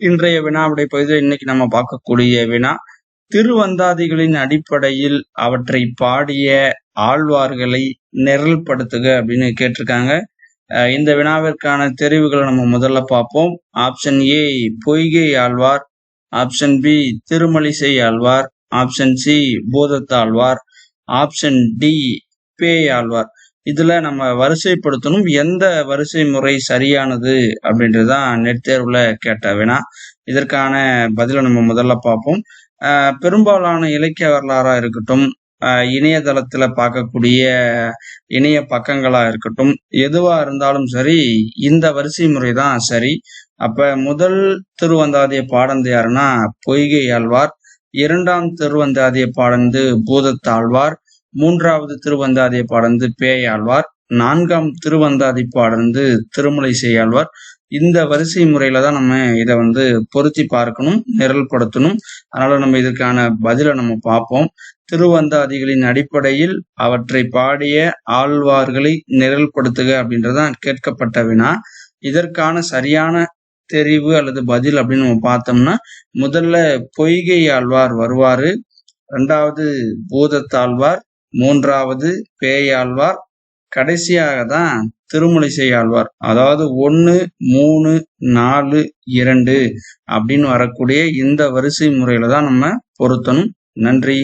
இன்றைய வினாவுடைய பகுதியில் இன்னைக்கு நம்ம பார்க்கக்கூடிய வினா திருவந்தாதிகளின் அடிப்படையில் அவற்றை பாடிய ஆழ்வார்களை நிரல்படுத்துக அப்படின்னு கேட்டிருக்காங்க. அஹ் இந்த வினாவிற்கான தெரிவுகளை நம்ம முதல்ல பார்ப்போம். Option A Poigai Alvar. Option B Thirumalisai Alvar. Option C Bhoothathalvar. Option D Pey Alvar. இதுல நம்ம வரிசைப்படுத்தணும் எந்த வரிசை முறை சரியானது அப்படின்றதான் நெட் தேர்வுல கேட்ட. வினா இதற்கான பதிலை நம்ம முதல்ல பார்ப்போம். பெரும்பாலான இலக்கிய வரலாறா இருக்கட்டும் இணையதளத்துல பார்க்கக்கூடிய இணைய பக்கங்களா இருக்கட்டும் எதுவா இருந்தாலும் சரி இந்த வரிசை முறை தான் சரி. அப்ப முதல் திருவந்தாதிய பாடந்து யாருன்னா பொய்கை ஆழ்வார் இரண்டாம் திருவந்தாதிய பாடந்து பூதத்தாழ்வார் மூன்றாவது திருவந்தாதிய பாடந்து பேயாழ்வார் நான்காம் திருவந்தாதி பாடந்து திருமலை செய்யாழ்வார் இந்த வரிசை முறையில தான் நம்ம இதை வந்து பொருத்தி பார்க்கணும் நிரல்படுத்தணும் அதனால நம்ம இதற்கான பதிலை நம்ம பார்ப்போம். திருவந்தாதிகளின் அடிப்படையில் அவற்றை பாடிய ஆழ்வார்களை நிரல்படுத்துக அப்படின்றதான் கேட்கப்பட்ட வினா. இதற்கான சரியான தெரிவு அல்லது பதில் அப்படின்னு நம்ம பார்த்தோம்னா முதல்ல பொய்கை ஆழ்வார் வருவாரு. ரெண்டாவது பூதத்தாழ்வார். மூன்றாவது பேயாழ்வார். கடைசியாக தான் திருமலிசை ஆழ்வார். அதாவது ஒன்று மூணு நாலு இரண்டு அப்படின்னு வரக்கூடிய இந்த வரிசை முறையில தான் நம்ம பொருத்தணும். நன்றி.